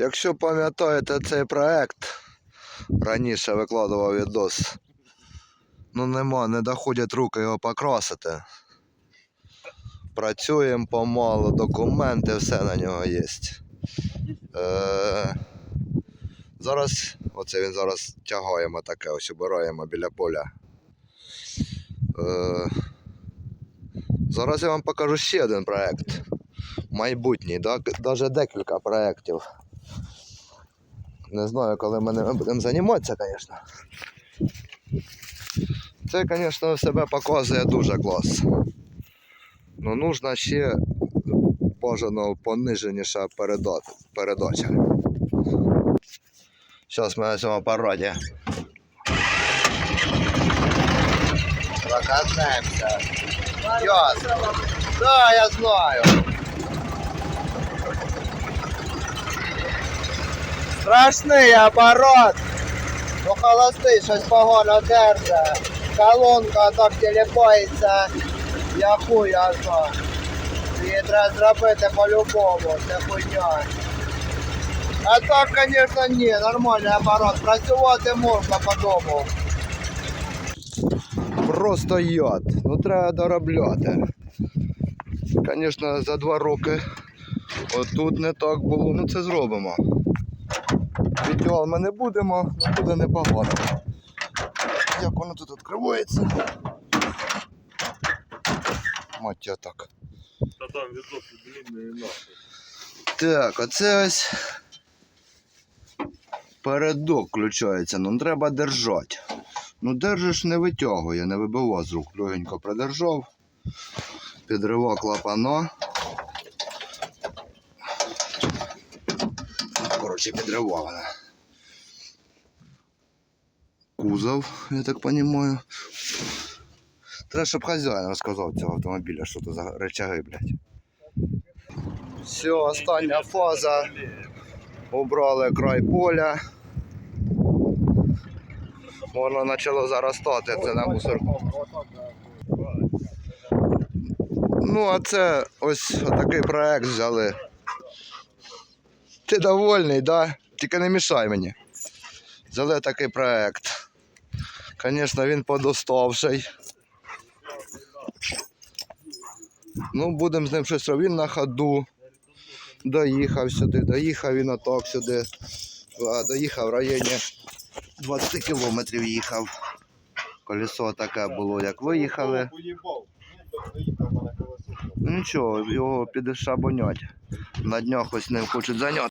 Якщо пам'ятаєте цей проект, раніше викладував відос. Ну нема, не доходять руки його покрасити. Працюємо помалу, документи, все на нього є. Е, зараз, оце він зараз тягаємо таке, ось обираємо біля поля. Е, зараз я вам покажу ще один проект. Майбутній, навіть декілька проєктів. Не знаю, коли ми ними будемо займатися, звісно. Це, звісно, себе показує дуже клас. Ну, нужна ще бажано пониженіша передача. Зараз ми на цьому апараті. Прокатнемося. Ясно. Да, я знаю. Страшний апарат. Ну холостий, щось погано держа. Колонка так телепається. Я хуй я. Її треба зробити по-любому, це хуйня. А так, звісно, ні, нормальний апарат. Працювати можна по дому. Просто яд. Ну треба доробляти. Звісно, за два роки отут не так було. Ну це зробимо. Ідеал ми не будемо, але буде непогано. Як воно тут відкривається? Мать я так. Та там відоси длинні нахуй. Так, оце ось передок включається, ну треба держати. Ну держиш не витягує, не вибивав з рук. Легенько придержав, підривав клапана. Коротше, підривав. Кузов, я так розумію. Треба, щоб хазяїн розказав цього автомобіля, що це за речаги, блядь. Все, остання фаза. Убрали край поля. Воно почало заростати, це на мусор. Ну, а це ось такий проект взяли. Ти довольний, да? Тільки не мішай мені. Взяли такий проект. Звісно, він подоставший. Ну, будемо з ним щось робити Він на ходу. Доїхав сюди, доїхав він отак сюди. Доїхав в районі 20 кілометрів їхав. Колесо таке було, як виїхали. Нічого, його піде шабонять. На днях ось ним хочуть зайняти.